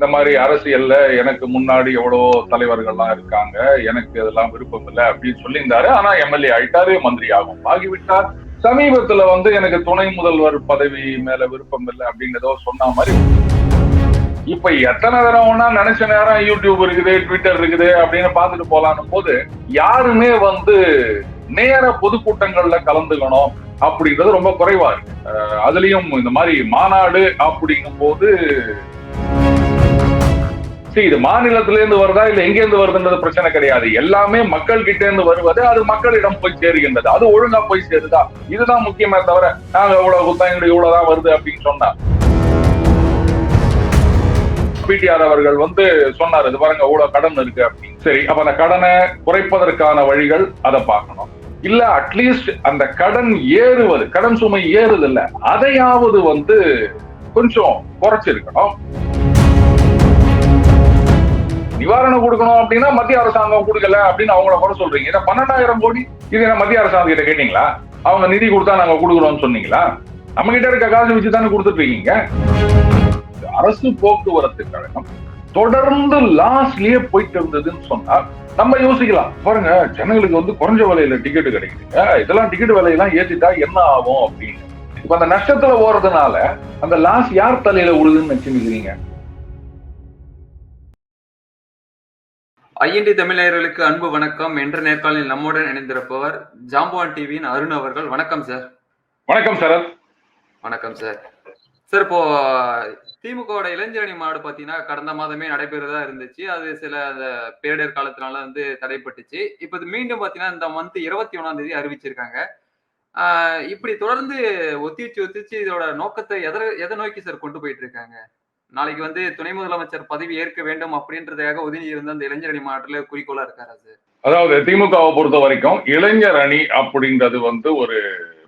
இந்த மாதிரி அரசியல்ல எனக்கு முன்னாடி எவ்வளோ தலைவர்கள்லாம் இருக்காங்க. எனக்கு இதெல்லாம் விருப்பம் இல்லை அப்படின்னு சொல்லியிருந்தாரு. ஆனா எம்எல்ஏ ஆயிட்டாரு மந்திரி ஆகும் ஆகிவிட்டார். சமீபத்துல வந்து எனக்கு துணை முதல்வர் பதவி மேல விருப்பம் இல்லை அப்படிங்கிறதோ சொன்ன மாதிரி இப்ப எத்தனை தடவைனா நினைச்ச நேரம் யூடியூப் இருக்குது ட்விட்டர் இருக்குது அப்படின்னு பாத்துட்டு போலான்னு போது யாருமே வந்து நேர பொதுக்கூட்டங்கள்ல கலந்துக்கணும் அப்படின்றது ரொம்ப குறைவா இருக்கு. அஹ் அதுலயும் இந்த மாதிரி மாநாடு அப்படிங்கும் போது இது மாநிலத்தில இருந்து வருதா இல்ல எங்க இருந்து வருதுன்றது பிரச்சனை கிடையாது. எல்லாமே மக்கள் கிட்ட இருந்து வருவது அது மக்களிடம் போய் சேருகின்றது. அது ஒழுங்கா போய் சேருதா? இதுதான் முக்கியமே தவிர நாங்க இவ்வளவு குத்தா எங்களுக்கு இவ்வளவுதான் வருது அப்படின்னு சொன்னா. பிடிஆர் அவர்கள் வந்து சொன்னார் இது பாருங்க இவ்வளவு கடன் இருக்கு அப்படின்னு. சரி அப்ப அந்த கடனை குறைப்பதற்கான வழிகள் அதை பார்க்கணும். இல்ல அட்லீஸ்ட் அந்த கடன் ஏறுவது கடன் சுமை ஏறுது இல்ல அதையாவது வந்து கொஞ்சம் குறைச்சிருக்கணும். நிவாரணம் கொடுக்கணும் அப்படின்னா மத்திய அரசாங்கம் கொடுக்கல அப்படின்னு அவங்கள குறை சொல்றீங்க. இதை பன்னெண்டாயிரம் கோடி இது என்ன மத்திய அரசாங்கம் கிட்ட கேட்டீங்களா? அவங்க நிதி கொடுத்தா நாங்க கொடுக்குறோம்னு சொன்னீங்களா? நம்ம கிட்ட இருக்க காசு வச்சு தானே கொடுத்துட்டு இருக்கீங்க அரசு போக்குவரத்து கழகம் தொடர்ந்து லாஸ்ட்லயே போயிட்டு இருந்ததுன்னு சொன்னா நம்ம யோசிக்கலாம். பாருங்க ஜனங்களுக்கு வந்து குறைஞ்ச விலையில டிக்கெட் கிடைக்குதுங்க இதெல்லாம் டிக்கெட் விலையெல்லாம் ஏத்திட்டா என்ன ஆகும் அப்படின்னு. இப்ப அந்த நஷ்டத்துல ஓறதுனால அந்த லாஸ் யார் தலையில உழுதுன்னு நினைச்சுக்கிறீங்க ஐஎன்டி தமிழர்களுக்கு அன்பு வணக்கம். என்ற நேர்காணலில் நம்முடன் இணைந்திருப்பவர் ஜாம்பவான் டிவியின் அருண் அவர்கள். வணக்கம் சார். வணக்கம் சரத் வணக்கம் சார். சார் இப்போ திமுகவோட இளைஞரணி மாநாடு பார்த்தீங்கன்னா கடந்த மாதமே நடைபெறதா இருந்துச்சு. அது சில அந்த பேரிடர் காலத்தினால வந்து தடைப்பட்டுச்சு. இப்போ இது மீண்டும் பார்த்தீங்கன்னா இந்த மந்த் இருபத்தி ஒன்றாம் தேதி அறிவிச்சிருக்காங்க. ஆஹ் இப்படி தொடர்ந்து ஒத்தி வச்சு ஒத்தி வச்சு இதோட நோக்கத்தை எதை எதை நோக்கி சார் கொண்டு போயிட்டு இருக்காங்க? நாளைக்கு வந்து துணை முதலமைச்சர் பதவி ஏற்க வேண்டும் அப்படின்றதாக ஒதுங்கி இருந்த அந்த இளைஞரணி மாநாட்டுல குறிக்கோளா இருக்காரு சார் அதாவது திமுகவை பொறுத்த வரைக்கும் இளைஞர் அணி அப்படின்றது வந்து ஒரு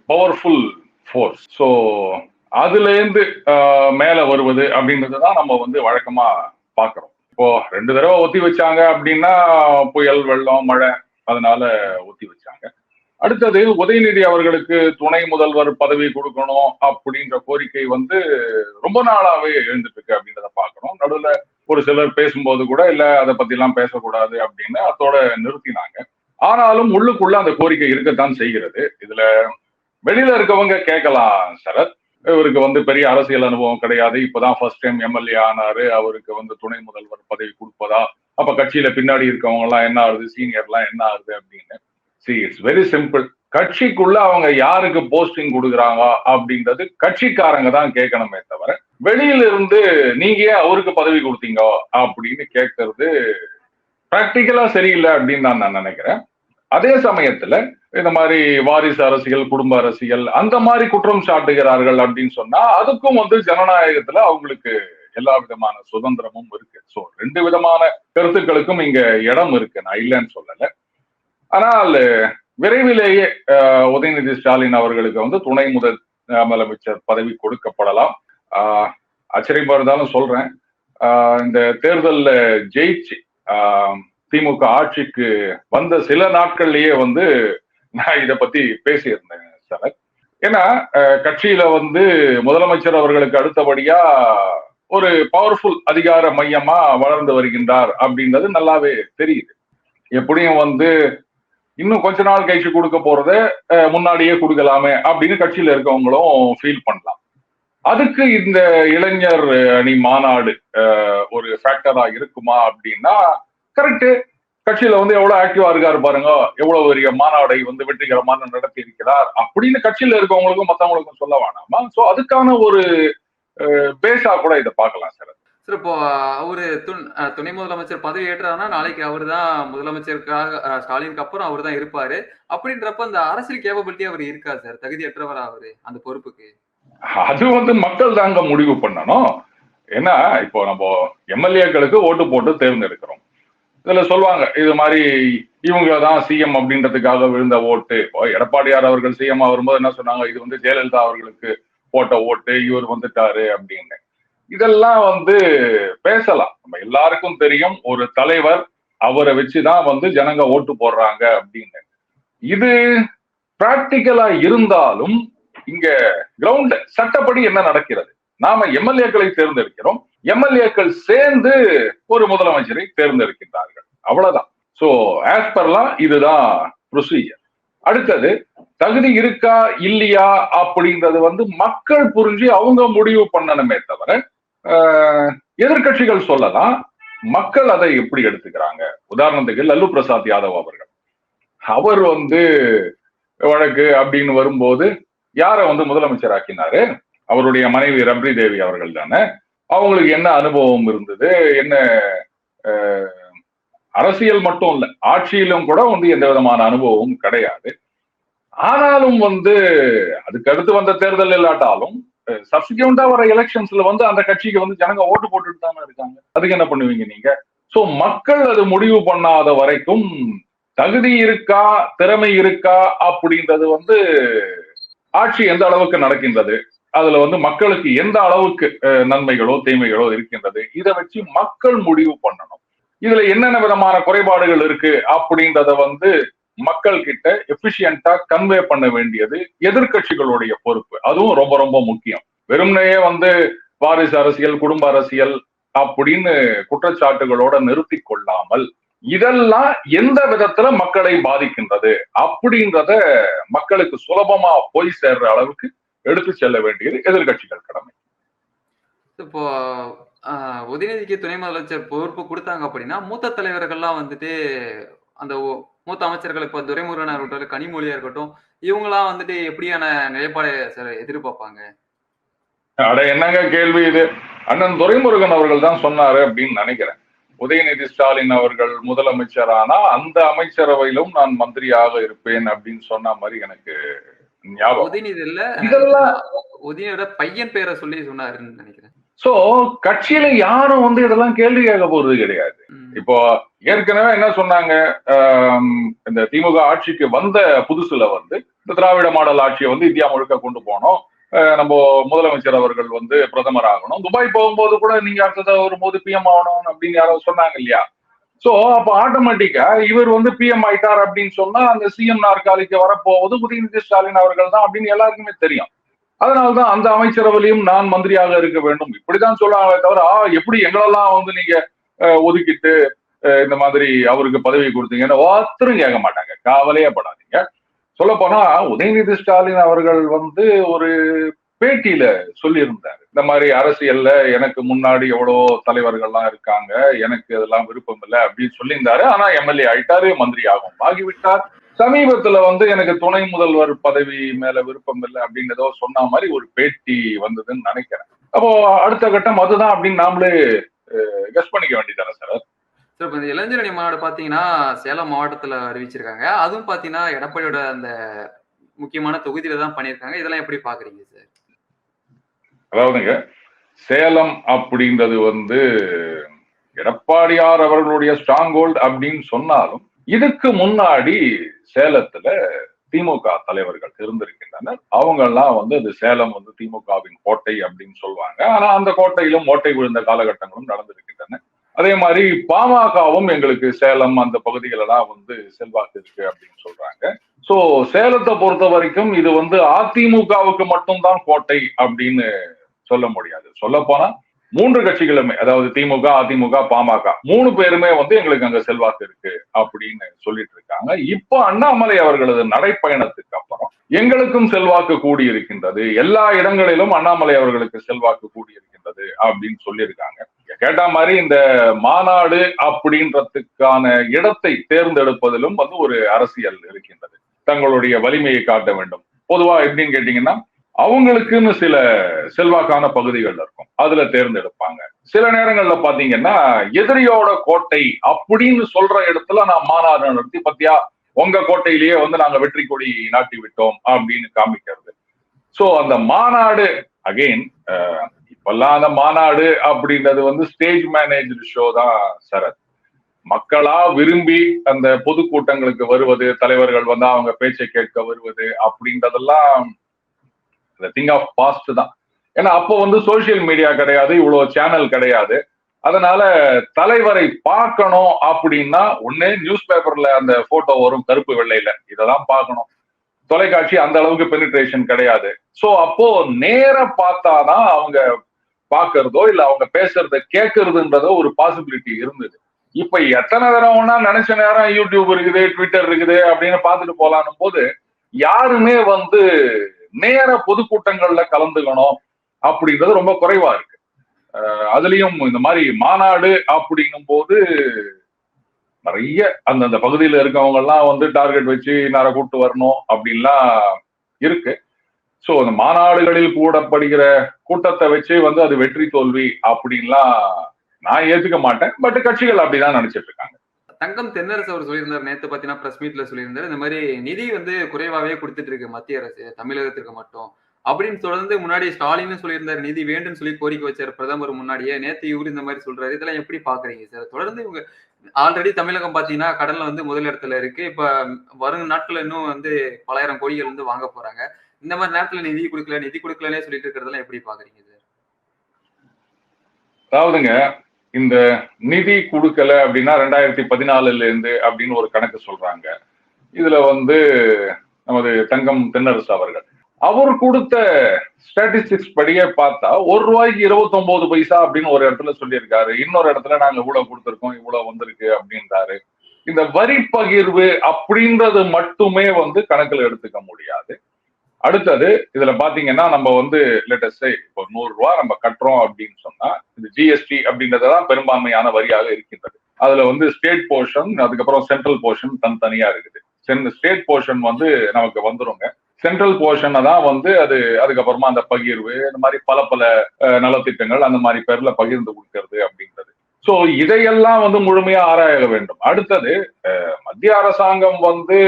பவர்ஃபுல் ஃபோர்ஸ் ஸோ அதுலேருந்து மேலே மேல வருவது அப்படின்றது தான் நம்ம வந்து வழக்கமா பார்க்குறோம். இப்போ ரெண்டு தடவை ஒத்தி வச்சாங்க அப்படின்னா புயல் வெள்ளம் மழை அதனால ஒத்தி வச்சாங்க. அடுத்தது உதயநிதி அவர்களுக்கு துணை முதல்வர் பதவி கொடுக்கணும் அப்படின்ற கோரிக்கை வந்து ரொம்ப நாளாவே எழுந்துட்டு இருக்கு அப்படின்றத பார்க்கணும். நடுவுல ஒரு சிலர் பேசும்போது கூட இல்ல அதை பத்தி எல்லாம் பேசக்கூடாது அப்படின்னு அதோட நிறுத்தினாங்க. ஆனாலும் உள்ளுக்குள்ள அந்த கோரிக்கை இருக்கத்தான் செய்கிறது. இதுல வெளியில இருக்கவங்க கேட்கலாம் சரத். இவருக்கு வந்து பெரிய அரசியல் அனுபவம் கிடையாது. இப்பதான் ஃபர்ஸ்ட் டைம் எம்எல்ஏ ஆனாரு. அவருக்கு வந்து துணை முதல்வர் பதவி கொடுப்பதா? அப்ப கட்சியில பின்னாடி இருக்கவங்க எல்லாம் என்ன ஆகுது? சீனியர் எல்லாம் என்ன ஆகுது அப்படின்னு. சி இட்ஸ் வெரி சிம்பிள் கட்சிக்குள்ள அவங்க யாருக்கு போஸ்டிங் கொடுக்குறாங்க அப்படின்றது கட்சிக்காரங்க தான் கேட்கணுமே தவிர வெளியில இருந்து நீங்க ஏன் அவருக்கு பதவி கொடுத்தீங்க அப்படின்னு கேட்கறது பிராக்டிக்கலா சரியில்லை அப்படின்னு தான் நான் நினைக்கிறேன். அதே சமயத்துல இந்த மாதிரி வாரிசு அரசியல் குடும்ப அரசியல் அந்த மாதிரி குற்றம் சாட்டுகிறார்கள் அப்படின்னு சொன்னா அதுக்கும் வந்து ஜனநாயகத்துல அவங்களுக்கு எல்லா விதமான சுதந்திரமும் இருக்கு. சோ ரெண்டு விதமான கருத்துக்களுக்கும் இங்க இடம் இருக்கு. நான் இல்லைன்னு சொல்லலை. ஆனால் விரைவிலேயே உதயநிதி ஸ்டாலின் அவர்களுக்கு வந்து துணை முதல் முதலமைச்சர் பதவி கொடுக்கப்படலாம். ஆச்சரியமா இருந்தாலும் சொல்றேன். இந்த தேர்தலில் ஜெயிச்சு திமுக ஆட்சிக்கு வந்த சில நாட்கள்லயே வந்து நான் இதை பத்தி பேசியிருந்தேன் சார். ஏன்னா கட்சியில வந்து முதலமைச்சர் அவர்களுக்கு அடுத்தபடியா ஒரு பவர்ஃபுல் அதிகார மையமா வளர்ந்து வருகின்றார் அப்படின்றது நல்லாவே தெரியுது. எப்படியும் வந்து இன்னும் கொஞ்ச நாள் கழிச்சு கொடுக்க போறத முன்னாடியே கொடுக்கலாமே அப்படின்னு கட்சியில இருக்கவங்களும் ஃபீல் பண்ணலாம். அதுக்கு இந்த இளைஞர் அணி மாநாடு ஒரு ஃபேக்டரா இருக்குமா அப்படின்னா கரெக்டு கட்சியில வந்து எவ்வளவு ஆக்டிவா இருக்காரு பாருங்க. எவ்வளவு பெரிய மாநாடை வந்து வெற்றிகரமான நடத்தி இருக்கிறார் அப்படின்னு கட்சியில இருக்கவங்களுக்கும் மத்தவங்களுக்கும் சொல்ல வேணாமா? சோ அதுக்கான ஒரு பேஸா கூட இதை பார்க்கலாம் சார் சார் இப்போ அவரு துண் துணை முதலமைச்சர் பதவி ஏற்றாருன்னா நாளைக்கு அவர் தான் முதலமைச்சருக்காக ஸ்டாலினுக்கு அப்புறம் அவர் தான் இருப்பாரு. அப்படின்றப்ப அந்த அரசியல் கேபபிலிட்டி அவர் இருக்கா சார் தகுதியற்றவர் அவரு அந்த பொறுப்புக்கு? அது வந்து மக்கள் தாங்க முடிவு பண்ணணும். ஏன்னா இப்போ நம்ம எம்எல்ஏக்களுக்கு ஓட்டு போட்டு தேர்ந்தெடுக்கிறோம். இதுல சொல்லுவாங்க இது மாதிரி இவங்க தான் சிஎம் அப்படின்றதுக்காக விழுந்த ஓட்டு. இப்போ எடப்பாடியார் அவர்கள் சிஎம் வரும்போது என்ன சொன்னாங்க? இது வந்து ஜெயலலிதா அவர்களுக்கு போட்ட ஓட்டு இவர் வந்துட்டாரு அப்படின்னு. இதெல்லாம் வந்து பேசலாம். நம்ம எல்லாருக்கும் தெரியும் ஒரு தலைவர் அவரை வச்சுதான் வந்து ஜனங்க ஓட்டு போடுறாங்க அப்படின்னு. இது பிராக்டிக்கலா இருந்தாலும் இங்க கிரவுண்ட் சட்டப்படி என்ன நடக்கிறது? நாம எம்எல்ஏக்களை தேர்ந்தெடுக்கிறோம். எம்எல்ஏக்கள் சேர்ந்து ஒரு முதலமைச்சரை தேர்ந்தெடுக்கின்றார்கள். அவ்வளவுதான். சோ ஆஸ் பர்லாம் இதுதான் ப்ரொசீஜர் அடுத்தது தகுதி இருக்கா இல்லையா அப்படின்றது வந்து மக்கள் புரிஞ்சு அவங்க முடிவு பண்ணணுமே தவிர எதிர்கட்சிகள் எதிர்க்கட்சிகள் சொல்லலாம் மக்கள் அதை எப்படி எடுத்துக்கிறாங்க? உதாரணத்துக்கு லல்லு பிரசாத் யாதவ் அவர்கள். அவர் வந்து வழக்கு அப்படின்னு வரும்போது யாரை வந்து முதலமைச்சர் ஆக்கினாரு? அவருடைய மனைவி ரப்ரி தேவி அவர்கள் தானே. அவங்களுக்கு என்ன அனுபவம் இருந்தது? என்ன ஆஹ், அரசியல் மட்டும் இல்லை ஆட்சியிலும் கூட வந்து எந்த விதமான அனுபவமும் கிடையாது. ஆனாலும் வந்து அதுக்கு அடுத்து வந்த தேர்தல் இல்லாட்டாலும் சப்சிக்வெண்டா வர எலெக்ஷன்ஸ்ல வந்து அந்த கட்சிக்கு வந்து ஜனங்க ஓட்டு போட்டுட்டு தானே இருக்காங்க. அதுக்கு என்ன பண்ணுவீங்க நீங்க? சோ மக்கள் அது முடிவு பண்ணாத வரைக்கும் தகுதி இருக்கா திறமை இருக்கா அப்படின்றது வந்து ஆட்சி எந்த அளவுக்கு நடக்கின்றது அதுல வந்து மக்களுக்கு எந்த அளவுக்கு நன்மைகளோ தீமைகளோ இருக்கின்றது இதை வச்சு மக்கள் முடிவு பண்ணணும். இதுல என்னென்ன விதமான குறைபாடுகள் இருக்கு அப்படின்றத வந்து மக்கள் கிட்ட எஃபிஷியண்டா கன்வே பண்ண வேண்டியது எதிர்க்கட்சிகளுடைய பொறுப்பு. அதுவும் ரொம்ப ரொம்ப முக்கியம். வெறுமனையே வந்து வாரிசு அரசியல் குடும்ப அரசியல் அப்படின்னு குற்றச்சாட்டுகளோட நிறுத்தி கொள்ளாமல் இதெல்லாம் எந்த விதத்துல மக்களை பாதிக்கின்றது அப்படின்றத மக்களுக்கு சுலபமா போய் சேர்ற அளவுக்கு எடுத்து செல்ல வேண்டியது எதிர்க்கட்சிகள் கடமை. இப்போ ஆஹ், உதயநிதிக்கு துணை முதலமைச்சர் பொறுப்பு கொடுத்தாங்க அப்படின்னா மூத்த தலைவர்கள்லாம் வந்துட்டு அந்த மூத்த அமைச்சர்கள் இப்போ துரைமுருகனா இருக்கட்டும் கனிமொழியா இருக்கட்டும் இவங்கெல்லாம் வந்துட்டு எப்படியான நிலைப்பாடு எதிர்பார்ப்பாங்க? அட என்னங்க கேள்வி இது? அண்ணன் துரைமுருகன் அவர்கள் தான் சொன்னாரு அப்படின்னு நினைக்கிறேன். உதயநிதி ஸ்டாலின் அவர்கள் முதலமைச்சரானா அந்த அமைச்சரவையிலும் நான் மந்திரியாக இருப்பேன் அப்படின்னு சொன்ன மாதிரி எனக்கு ஞாபகம். உதயநிதி இல்ல இதெல்லாம் உதயநிதியோட பையன் பேரை சொல்லி சொன்னாருன்னு நினைக்கிறேன். சோ கட்சியில யாரும் வந்து இதெல்லாம் கேள்வி கேட்க போறது கிடையாது. இப்போ ஏற்கனவே என்ன சொன்னாங்க? இந்த திமுக ஆட்சிக்கு வந்த புதுசுல வந்து இந்த திராவிட மாடல் ஆட்சியை வந்து இந்தியா முழுக்க கொண்டு போனோம். நம்ம முதலமைச்சர் அவர்கள் வந்து பிரதமர் ஆகணும். துபாய் போகும்போது கூட நீங்க அடுத்தது வரும்போது பிஎம் ஆகணும் அப்படின்னு யாரோ சொன்னாங்க இல்லையா? சோ அப்ப ஆட்டோமேட்டிக்கா இவர் வந்து பிஎம் ஆயிட்டார் அப்படின்னு சொன்னா அந்த சிஎம் நாற்காலிக்கு வரப்போவது உதயநிதி ஸ்டாலின் அவர்கள் தான் அப்படின்னு எல்லாருக்குமே தெரியும். அதனால்தான் அந்த அமைச்சரவையிலையும் நான் மந்திரியாக இருக்க வேண்டும். இப்படிதான் சொல்றாங்களே தவிர ஆ, எப்படி எங்களெல்லாம் வந்து நீங்க ஒதுக்கிட்டு இந்த மாதிரி அவருக்கு பதவி கொடுத்தீங்கன்னு ஒருத்தரும் கேட்க மாட்டாங்க. காவலையே படாதீங்க. சொல்ல போனா உதயநிதி ஸ்டாலின் அவர்கள் வந்து ஒரு பேட்டியில சொல்லியிருந்தார். இந்த மாதிரி அரசியல்ல எனக்கு முன்னாடி எவ்வளோ தலைவர்கள்லாம் இருக்காங்க எனக்கு இதெல்லாம் விருப்பம் இல்லை அப்படின்னு சொல்லியிருந்தாரு. ஆனா எம்எல்ஏ ஆயிட்டாரு மந்திரி ஆகும் ஆகிவிட்டார். சமீபத்துல வந்து எனக்கு துணை முதல்வர் பதவி மேல விருப்பம் இல்லை அப்படின்னு ஏதோ சொன்ன மாதிரி ஒரு பேட்டி வந்ததுன்னு நினைக்கிறேன். அப்போ அடுத்த கட்டம் அதுதான் அப்படின்னு நாமளே கெஸ் பண்ணிக்க வேண்டியதானே சார்? சார் இப்போ இந்த இளைஞரணி மாநாடு பார்த்தீங்கன்னா சேலம் மாவட்டத்தில் அறிவிச்சிருக்காங்க. அதுவும் பார்த்தீங்கன்னா எடப்பாடியோட அந்த முக்கியமான தொகுதியில தான் பண்ணியிருக்காங்க. இதெல்லாம் எப்படி பாக்குறீங்க சார் அதாவதுங்க சேலம் அப்படின்றது வந்து எடப்பாடியார் அவர்களுடைய ஸ்ட்ராங் ஹோல்ட் அப்படின்னு சொன்னாலும் இதுக்கு முன்னாடி சேலத்துல திமுக தலைவர்கள் இருந்திருக்கின்றனர். அவங்க எல்லாம் வந்து அது சேலம் வந்து திமுகவின் கோட்டை அப்படின்னு சொல்லுவாங்க. ஆனா அந்த கோட்டையிலும் ஓட்டை விழுந்த காலகட்டங்களும் நடந்திருக்கின்றன. அதே மாதிரி பாமகவும் எங்களுக்கு சேலம் அந்த பகுதிகளெல்லாம் வந்து செல்வாக்கு இருக்கு அப்படின்னு சொல்றாங்க. சோ சேலத்தை பொறுத்த வரைக்கும் இது வந்து அதிமுகவுக்கு மட்டும்தான் கோட்டை அப்படின்னு சொல்ல முடியாது. சொல்ல போனா மூன்று கட்சிகளுமே அதாவது திமுக அதிமுக பாமக மூணு பேருமே வந்து எங்களுக்கு அங்க செல்வாக்கு இருக்கு அப்படின்னு சொல்லிட்டு இருக்காங்க. இப்போ அண்ணாமலை அவர்களது நடைப்பயணத்துக்கு அப்புறம் எங்களுக்கும் செல்வாக்கு கூடி இருக்கின்றது எல்லா இடங்களிலும் அண்ணாமலை அவர்களுக்கு செல்வாக்கு கூடி இருக்கின்றது அப்படின்னு சொல்லியிருக்காங்க. கேட்ட மாதிரி இந்த மாநாடு அப்படின்றதுக்கான இடத்தை தேர்ந்தெடுப்பதிலும் வந்து ஒரு அரசியல் இருக்கின்றது. தங்களுடைய வலிமையை காட்ட வேண்டும். பொதுவா எப்படின்னு கேட்டீங்கன்னா அவங்களுக்குன்னு சில செல்வாக்கான பகுதிகள் இருக்கும். அதுல தேர்ந்தெடுப்பாங்க. சில நேரங்கள்ல பாத்தீங்கன்னா எதிரியோட கோட்டை அப்படின்னு சொல்ற இடத்துல நான் மாநாடு நடத்தி பத்தியா உங்க கோட்டையிலேயே வந்து நாங்க வெற்றி கொடி நாட்டி விட்டோம் அப்படின்னு காமிக்கிறது. சோ அந்த மாநாடு அகெயின் இப்பெல்லாம் அந்த மாநாடு அப்படின்றது வந்து ஸ்டேஜ் மேனேஜர் ஷோ தான் சரத் மக்களா விரும்பி அந்த பொதுக்கூட்டங்களுக்கு வருவது தலைவர்கள் வந்து அவங்க பேச்சை கேட்க வருவது அப்படின்றதெல்லாம் திங் ஆஃப் பாஸ்ட் தான். ஏன்னா அப்போ வந்து சோசியல் மீடியா கிடையாது இவ்வளவு சேனல் கிடையாது. அதனால தலைவரை பார்க்கணும் அப்படின்னா ஒண்ணு நியூஸ் பேப்பர்ல அந்த போட்டோ வரும் கருப்பு வெள்ளையில. இதெல்லாம் பார்க்கணும். தொலைக்காட்சி அந்த அளவுக்கு பெனிட்ரேஷன் கிடையாது. சோ அப்போ நேர பார்த்தாதான் அவங்க பாக்குறதோ இல்ல அவங்க பேசுறத கேட்கறதுன்றதோ ஒரு பாசிபிலிட்டி இருந்தது. இப்ப எத்தனை தடவைனா நினைச்ச நேரம் யூடியூப் இருக்குது ட்விட்டர் இருக்குது அப்படின்னு பார்த்துட்டு போலான்னும் போது யாருமே வந்து நேர பொதுக்கூட்டங்கள்ல கலந்துக்கணும் அப்படின்றது ரொம்ப குறைவா இருக்கு. அதுலயும் இந்த மாதிரி மாநாடு அப்படிங்கும் போது நிறைய அந்தந்த பகுதியில இருக்கவங்க எல்லாம் வந்து டார்கெட் வச்சு நேரம் கூட்டு வரணும் அப்படின்லாம் இருக்கு. சோ அந்த மாநாடுகளில் கூடப்படுகிற கூட்டத்தை வச்சு வந்து அது வெற்றி தோல்வி அப்படின்லாம் நான் ஏத்துக்க மாட்டேன். பட் கட்சிகள் அப்படிதான் நினைச்சிட்டு இருக்காங்க. தங்கம் தென்னரசு அவர் சொல்லியிருந்தார். நேத்து பாத்தீங்கன்னா ப்ரெஸ் மீட்ல சொல்லியிருந்தார். இந்த மாதிரி நிதி வந்து குறைவாகவே கொடுத்துட்டு இருக்கு மத்திய அரசு தமிழகத்திற்கு மட்டும். அப்படின்னு தொடர்ந்து முன்னாடி ஸ்டாலின் சொல்லியிருந்தார். நிதி வேண்டும் சொல்லி கோரிக்கை வச்சார் பிரதமர் முன்னாடியே. நேத்து இவரு இந்த மாதிரி சொல்றாரு. இதெல்லாம் எப்படி பாக்குறீங்க சார் தொடர்ந்து இவங்க ஆல்ரெடி தமிழகம் பாத்தீங்கன்னா கடல்ல வந்து முதல் இடத்துல இருக்கு. இப்ப வரும் நாட்கள் இன்னும் வந்து பலாயிரம் கோடிகள் வந்து வாங்க போறாங்க. இந்த மாதிரி நேரத்துல நிதி கொடுக்கல நிதி கொடுக்கலன்னே சொல்லிட்டு இருக்கிறதெல்லாம் எப்படி பாக்குறீங்க சார் அதாவதுங்க இந்த நிதி கொடுக்கல அப்படின்னா ரெண்டாயிரத்தி பதினாலுல இருந்து அப்படின்னு ஒரு கணக்கு சொல்றாங்க. இதுல வந்து நமது தங்கம் தென்னரசு அவர்கள். அவர் கொடுத்த ஸ்டாட்டிஸ்டிக்ஸ் படியே பார்த்தா ஒரு ரூபாய்க்கு இருபத்தொன்பது பைசா அப்படின்னு ஒரு இடத்துல சொல்லியிருக்காரு. இன்னொரு இடத்துல நாங்க இவ்வளவு கொடுத்துருக்கோம் இவ்வளவு வந்திருக்கு அப்படின்றாரு. இந்த வரி பகிர்வு அப்படின்றது மட்டுமே வந்து கணக்குல எடுத்துக்க முடியாது. அடுத்தது இதுல பாத்தீங்கன்னா நம்ம வந்து லேட்டஸ்ட் இப்போ நூறு ரூபா நம்ம கட்டுறோம் அப்படின்னு சொன்னா இந்த ஜிஎஸ்டி அப்படின்றதான் பெரும்பான்மையான வரியாக இருக்கின்றது. அதுல வந்து ஸ்டேட் போர்ஷன் அதுக்கப்புறம் சென்ட்ரல் போர்ஷன் தனித்தனியா இருக்குது. ஸ்டேட் போர்ஷன் வந்து நமக்கு வந்துருங்க. சென்ட்ரல் போர்ஷனை தான் வந்து அது அதுக்கப்புறமா அந்த பகிர்வு இந்த மாதிரி பல பல நலத்திட்டங்கள் அந்த மாதிரி பேர்ல பகிர்ந்து கொடுக்கறது அப்படின்றது. சோ இதையெல்லாம் வந்து முழுமையா ஆராய வேண்டும். அடுத்தது மத்திய அரசாங்கம் வந்து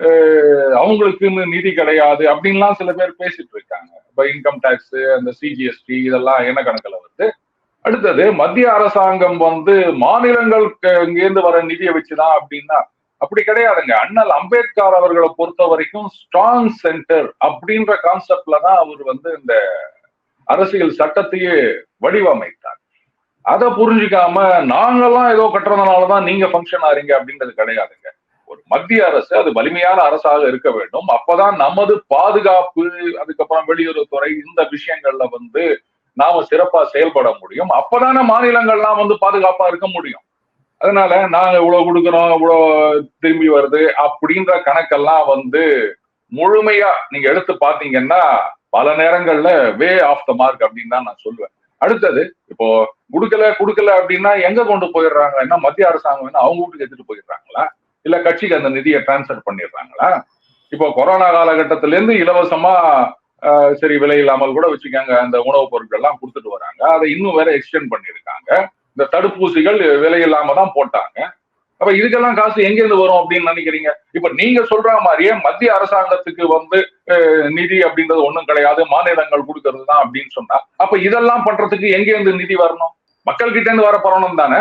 அவங்களுக்கு அவங்களுக்குன்னு நிதி கிடையாது அப்படின்லாம் சில பேர் பேசிட்டு இருக்காங்க. இப்போ இன்கம் டேக்ஸ் அந்த சிஜிஎஸ்டி இதெல்லாம் என்ன கணக்குல வந்து அடுத்தது மத்திய அரசாங்கம் வந்து மாநிலங்கள் இங்கேருந்து வர நிதியை வச்சுதான் அப்படின்னா அப்படி கிடையாதுங்க. அண்ணல் அம்பேத்கர் அவர்களை பொறுத்த வரைக்கும் ஸ்ட்ராங் சென்டர் அப்படின்ற கான்செப்ட்ல தான் அவர் வந்து இந்த அரசியல் சட்டத்தையே வடிவமைத்தார். அதை புரிஞ்சுக்காம நாங்கெல்லாம் ஏதோ கட்டுறதுனாலதான் நீங்க ஃபங்க்ஷன் ஆறீங்க அப்படின்றது கிடையாதுங்க. மத்திய அரசு அது வலிமையான அரசாக இருக்க வேண்டும். அப்பதான் நமது பாதுகாப்பு அதுக்கப்புறம் வெளியுறவுத்துறை இந்த விஷயங்கள்ல வந்து நாம சிறப்பா செயல்பட முடியும். அப்பதான மாநிலங்கள்லாம் வந்து பாதுகாப்பா இருக்க முடியும். அதனால நாங்க இவ்வளவு கொடுக்குறோம் இவ்வளவு திரும்பி வருது அப்படின்ற கணக்கெல்லாம் வந்து முழுமையா நீங்க எடுத்து பாத்தீங்கன்னா பல நேரங்கள்ல வே ஆஃப் த மார்க் அப்படின்னு தான் நான் சொல்லுவேன் அடுத்தது இப்போ கொடுக்கல கொடுக்கல அப்படின்னா எங்க கொண்டு போயிடுறாங்க? என்ன மத்திய அரசாங்கம் என்ன அவங்க வீட்டுக்கு எடுத்துட்டு போயிடுறாங்களா? இல்ல கட்சிக்கு அந்த நிதியை டிரான்ஸ்ஃபர் பண்ணிடுறாங்களா? இப்போ கொரோனா காலகட்டத்தில இருந்து இலவசமா சரி விலை இல்லாமல் கூட வச்சுக்காங்க அந்த உணவுப் பொருட்கள் எல்லாம் கொடுத்துட்டு வராங்க. அதை இன்னும் வேற எக்ஸ்டெண்ட் பண்ணியிருக்காங்க. இந்த தடுப்பூசிகள் விலை இல்லாம தான் போட்டாங்க. அப்ப இதுக்கெல்லாம் காசு எங்க இருந்து வரும் அப்படின்னு நினைக்கிறீங்க? இப்ப நீங்க சொல்ற மாதிரியே மத்திய அரசாங்கத்துக்கு வந்து நிதி அப்படின்றது ஒண்ணும் கிடையாது. மாநிலங்கள் கொடுக்கறது தான் அப்படின்னு சொன்னா அப்ப இதெல்லாம் பண்றதுக்கு எங்க இருந்து நிதி வரணும்? மக்கள் கிட்ட இருந்து வர பரணும் தானே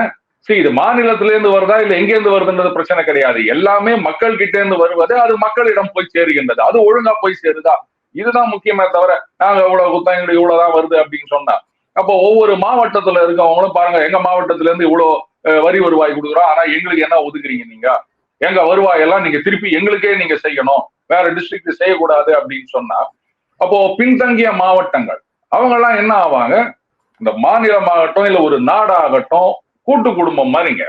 இது மாநிலத்தில இருந்து வருதா இல்ல எங்கேருந்து வருதுன்றது பிரச்சனை கிடையாது. எல்லாமே மக்கள் கிட்ட இருந்து வருவது அது மக்களிடம் போய் சேருகின்றது. அது ஒழுங்கா போய் சேருதா? இதுதான் முக்கியமே தவிர நாங்க இவ்வளவு குத்தம் எங்களுக்கு இவ்வளவுதான் வருது அப்படின்னு சொன்னா. அப்போ ஒவ்வொரு மாவட்டத்துல இருக்கவங்களும் பாருங்க எங்க மாவட்டத்துல இருந்து இவ்வளவு வரி வருவாய் கொடுக்குறோம் ஆனா எங்களுக்கு என்ன ஒதுக்குறீங்க நீங்க? எங்க வருவாய் எல்லாம் நீங்க திருப்பி எங்களுக்கே நீங்க செய்யணும். வேற டிஸ்ட்ரிக்ட் செய்யக்கூடாது அப்படின்னு சொன்னா அப்போ பின்தங்கிய மாவட்டங்கள் அவங்க எல்லாம் என்ன ஆவாங்க? இந்த மாநிலமாகட்டும் இல்ல ஒரு நாடாகட்டும் கூட்டு குடும்பம் மாதிரிங்க.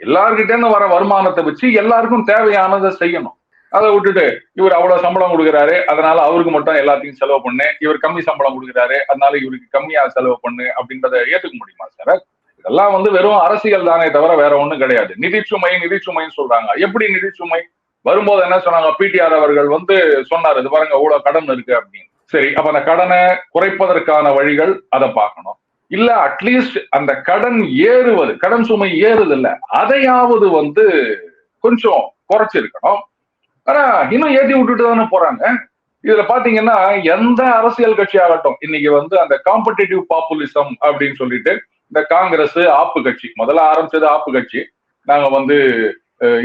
எல்லார்கிட்ட இருந்து வர வருமானத்தை வச்சு எல்லாருக்கும் தேவையானதை செய்யணும். அதை விட்டுட்டு இவர் அவ்வளவு சம்பளம் கொடுக்குறாரு அதனால அவருக்கு மட்டும் எல்லாத்தையும் செலவு பண்ணு இவர் கம்மி சம்பளம் கொடுக்குறாரு அதனால இவருக்கு கம்மியா செலவு பண்ணு அப்படின்றத ஏத்துக்க முடியுமா சார் இதெல்லாம் வந்து வெறும் அரசியல் தானே தவிர வேற ஒண்ணும் கிடையாது. நிதிச்சுமை நிதிச்சுமைன்னு சொல்றாங்க. எப்படி நிதிச்சுமை வரும்போது என்ன சொன்னாங்க? பிடிஆர் அவர்கள் வந்து சொன்னார் இது பாருங்க இவ்வளவு கடன் இருக்கு அப்படின்னு. சரி அப்ப அந்த கடனை குறைப்பதற்கான வழிகள் அதை பார்க்கணும். இல்ல அட்லீஸ்ட் அந்த கடன் ஏறுவது கடன் சுமை ஏறுது இல்ல அதையாவது வந்து கொஞ்சம் குறைச்சிருக்கணும். ஆனா இன்னும் ஏற்றி விட்டுட்டு தானே போறாங்க. இதுல பாத்தீங்கன்னா எந்த அரசியல் கட்சி ஆகட்டும் இன்னைக்கு வந்து அந்த காம்படிட்டிவ் பாப்புலிசம் அப்படின்னு சொல்லிட்டு இந்த காங்கிரஸ் ஆப்பு கட்சி முதல்ல ஆரம்பிச்சது ஆப்பு கட்சி. நாங்க வந்து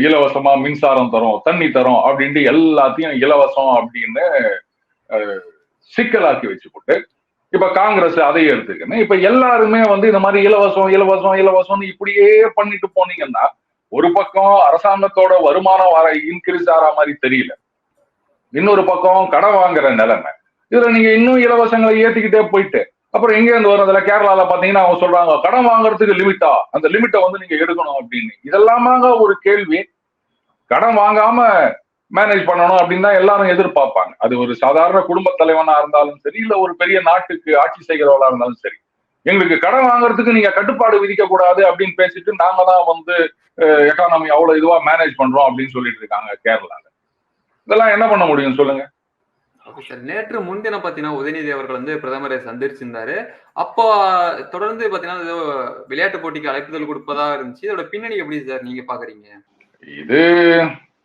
இலவசமா மின்சாரம் தரோம் தண்ணி தரோம் அப்படின்ட்டு எல்லாத்தையும் இலவசம் அப்படின்னு சிக்கலாக்கி வச்சு போட்டு இப்ப காங்கிரஸ் அதை எடுத்துக்கணும் இப்ப எல்லாருமே வந்து இந்த மாதிரி இலவசம் இலவசம் இலவசம்னு இப்படியே பண்ணிட்டு போனீங்கன்னா ஒரு பக்கம் அரசாங்கத்தோட வருமானம் வர இன்க்ரீஸ் ஆகிற மாதிரி தெரியல. இன்னொரு பக்கம் கடன் வாங்குற நிலைமை. இதுல நீங்க இன்னும் இலவசங்களை ஏத்திக்கிட்டே போயிட்டு அப்புறம் எங்க இருந்து வரதுல கேரளால பாத்தீங்கன்னா அவங்க சொல்றாங்க கடன் வாங்குறதுக்கு லிமிட்டா அந்த லிமிட்டை வந்து நீங்க எடுக்கணும் அப்படின்னு. இதெல்லாமாங்க ஒரு கேள்வி. கடன் வாங்காம மேனேஜ் பண்ணணும் அப்படின்னு தான் எல்லாரும் எதிர்பார்ப்பாங்க. அது ஒரு சாதாரண குடும்ப தலைவனா இருந்தாலும் சரி இல்ல ஒரு பெரிய நாட்டுக்கு ஆட்சி செய்கிறவளா இருந்தாலும் சரி. எங்களுக்கு கடன் வாங்குறதுக்கு நீங்க கட்டுப்பாடு விதிக்க கூடாது அப்படின்னு பேசிட்டு நாங்க தான் வந்து எக்கானமி அவ்வளவு இதுவா மேனேஜ் பண்றோம் அப்படின்னு சொல்லிட்டு இருக்காங்க கேரளால. இதெல்லாம் என்ன பண்ண முடியும் சொல்லுங்க? சார் நேற்று முன்தினம் பாத்தீங்கன்னா உதயநிதி அவர்கள் வந்து பிரதமரை சந்திச்சிருந்தாரு. அப்போ தொடர்ந்து பாத்தீங்கன்னா ஏதோ விளையாட்டு போட்டிக்கு அழைப்புதல் கொடுப்பதா இருந்துச்சு. இதோட பின்னணி எப்படி சார் நீங்க பாக்குறீங்க? இது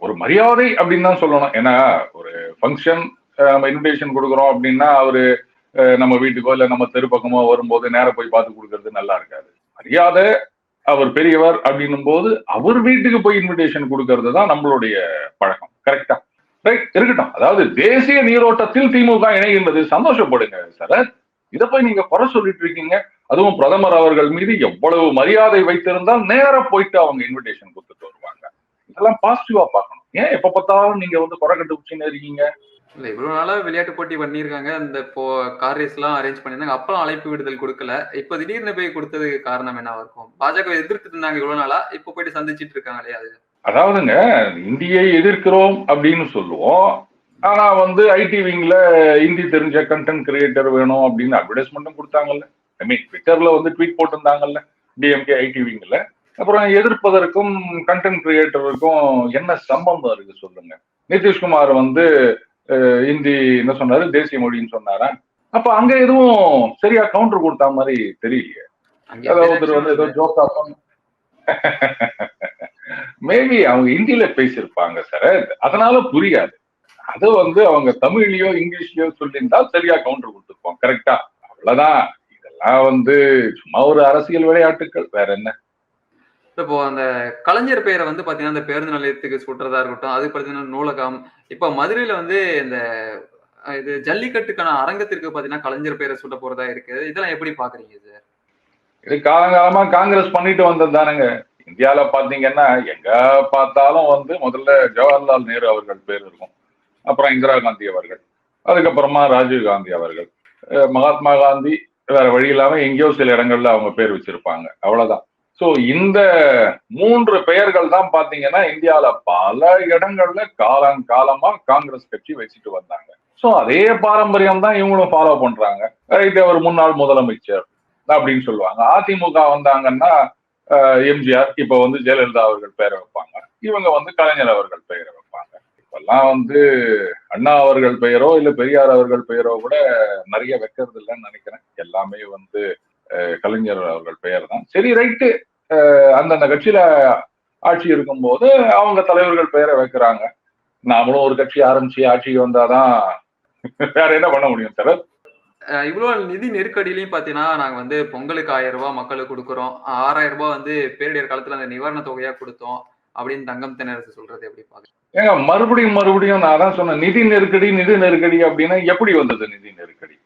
ஒரு மரியாதை அப்படின்னு தான் சொல்லணும். ஏன்னா ஒரு ஃபங்க்ஷன் நம்ம இன்விடேஷன் கொடுக்குறோம் அப்படின்னா அவரு நம்ம வீட்டுக்கோ இல்ல நம்ம தெரு பக்கமோ வரும்போது நேர போய் பார்த்து கொடுக்கறது நல்லா இருக்காது. மரியாதை அவர் பெரியவர் அப்படின்னும் போது அவர் வீட்டுக்கு போய் இன்விடேஷன் கொடுக்கறது தான் நம்மளுடைய பழக்கம். கரெக்டா ரைட் இருக்கட்டும். அதாவது தேசிய நீரோட்டத்தில் திமுக இணைகின்றது. சந்தோஷப்படுங்க சார் இதை போய் நீங்க குறை சொல்லிட்டு இருக்கீங்க. அதுவும் பிரதமர் அவர்கள் மீது எவ்வளவு மரியாதை வைத்திருந்தால் நேரம் போயிட்டு அவங்க இன்விடேஷன் கொடுத்துட்டு வருவாங்க. இதெல்லாம் பாசிட்டிவா பார்க்கணும். ஏன் எப்ப பார்த்தாலும் நீங்க வந்து குறை கண்டுபிடிச்சுன்னு இருக்கீங்க? இல்ல இவ்வளவு நாளா விளையாட்டு போட்டி பண்ணியிருக்காங்க. இந்த இப்போ கார் ரேஸ் எல்லாம் அரேஞ்ச் பண்ணிருந்தாங்க அப்பெல்லாம் அழைப்பு விடுதல் கொடுக்கல. இப்ப திடீர்னு போய் கொடுத்ததுக்கு காரணம் என்னவா இருக்கும்? பாஜக எதிர்த்துட்டு இருந்தாங்க இவ்வளவு நாளா. இப்ப போயிட்டு சந்திச்சிட்டு இருக்காங்க இல்லையா அது? அதாவதுங்க இந்தியை எதிர்க்கிறோம் அப்படின்னு சொல்லுவோம். ஆனா வந்து ஐடி விங்ல ஹிந்தி தெரிஞ்ச கண்டென்ட் கிரியேட்டர் வேணும் அப்படின்னு அட்வர்டைஸ்மெண்ட்டும் கொடுத்தாங்கல்ல. ஐ மீன் ட்விட்டர்ல வந்து ட்வீட் போட்டிருந்தாங்கல்ல. டிஎம்கே ஐடி விங்ல அப்புறம் எதிர்ப்பதற்கும் கண்டென்ட் கிரியேட்டருக்கும் என்ன சம்பந்தம் இருக்கு சொல்லுங்க. நிதிஷ்குமார் வந்து ஹிந்தி என்ன சொன்னாரு? தேசிய மொழின்னு சொன்னாரா? அப்ப அங்க எதுவும் சரியா கவுண்டர் கொடுத்த மாதிரி தெரியலையே. ஒருத்தர் வந்து ஏதோ ஜோக்கா மேபி அவங்க ஹிந்தியில பேசியிருப்பாங்க சார். அதனால புரியாது. அது வந்து அவங்க தமிழ்லயோ இங்கிலீஷ்லயோ சொல்லியிருந்தால் சரியா கவுண்டர் கொடுத்துருப்போம். கரெக்டா அவ்வளவுதான். இதெல்லாம் வந்து சும்மா ஒரு அரசியல் விளையாட்டுகள் வேற என்ன? இப்போ அந்த கலைஞர் பெயரை வந்து பாத்தீங்கன்னா இந்த பேருந்து நிலையத்துக்கு சுட்டுறதா இருக்கட்டும் அது பாத்தீங்கன்னா நூலகம். இப்ப மதுரையில வந்து இந்த இது ஜல்லிக்கட்டுக்கான அரங்கத்திற்கு பாத்தீங்கன்னா கலைஞர் பெயரை சுட்ட போறதா இருக்கு. இதெல்லாம் எப்படி பாக்குறீங்க சார்? இது காலங்காலமா காங்கிரஸ் பண்ணிட்டு வந்தது தானுங்க. இந்தியால பாத்தீங்கன்னா எங்க பார்த்தாலும் வந்து முதல்ல ஜவஹர்லால் நேரு அவர்கள் பேர் இருக்கும். அப்புறம் இந்திரா காந்தி அவர்கள். அதுக்கப்புறமா ராஜீவ் காந்தி அவர்கள். மகாத்மா காந்தி வேற வழி இல்லாம எங்கேயோ சில இடங்கள்ல அவங்க பேர் வச்சிருப்பாங்க. அவ்வளவுதான். சோ இந்த மூன்று பெயர்கள் தான் பாத்தீங்கன்னா இந்தியால பல இடங்கள்ல காலம் காலமா காங்கிரஸ் கட்சி வச்சுட்டு வந்தாங்க. சோ அதே பாரம்பரியம் தான் இவங்களும் ஃபாலோ பண்றாங்க. இது அவர் முன்னாள் முதலமைச்சர் அப்படின்னு சொல்லுவாங்க. அதிமுக வந்தாங்கன்னா எம்ஜிஆர் இப்ப வந்து ஜெயலலிதா அவர்கள் பெயரை வைப்பாங்க. இவங்க வந்து கலைஞர் அவர்கள் பெயரை வைப்பாங்க. இப்பெல்லாம் வந்து அண்ணா அவர்கள் பெயரோ இல்ல பெரியார் அவர்கள் பெயரோ கூட நிறைய வைக்கிறது இல்லைன்னு நினைக்கிறேன். எல்லாமே வந்து கலைஞர் அவர்கள் பெயர் தான் சரி ரைட்டு. அந்தந்த கட்சியில ஆட்சி இருக்கும்போது அவங்க தலைவர்கள் பெயரை வைக்கிறாங்க. நாமளும் ஒரு கட்சி ஆரம்பிச்சு ஆட்சிக்கு வந்தாதான் வேற என்ன பண்ண முடியும் சார்? அஹ் இவ்வளவு நிதி நெருக்கடியிலையும் பாத்தீங்கன்னா நாங்க வந்து பொங்கலுக்கு ஆயிரம் ரூபாய் மக்களுக்கு கொடுக்குறோம். ஆறாயிரம் ரூபாய் வந்து பேரிடர் காலத்துல அந்த நிவாரண தொகையா கொடுத்தோம். அப்படின்னு தங்கம் தென்னரசு சொல்றது எப்படி பாக்குறீங்க? ஏங்க மறுபடியும் மறுபடியும் நான் தான் சொன்னேன். நிதி நெருக்கடி நிதி நெருக்கடி அப்படின்னா எப்படி வந்தது நிதி நெருக்கடி?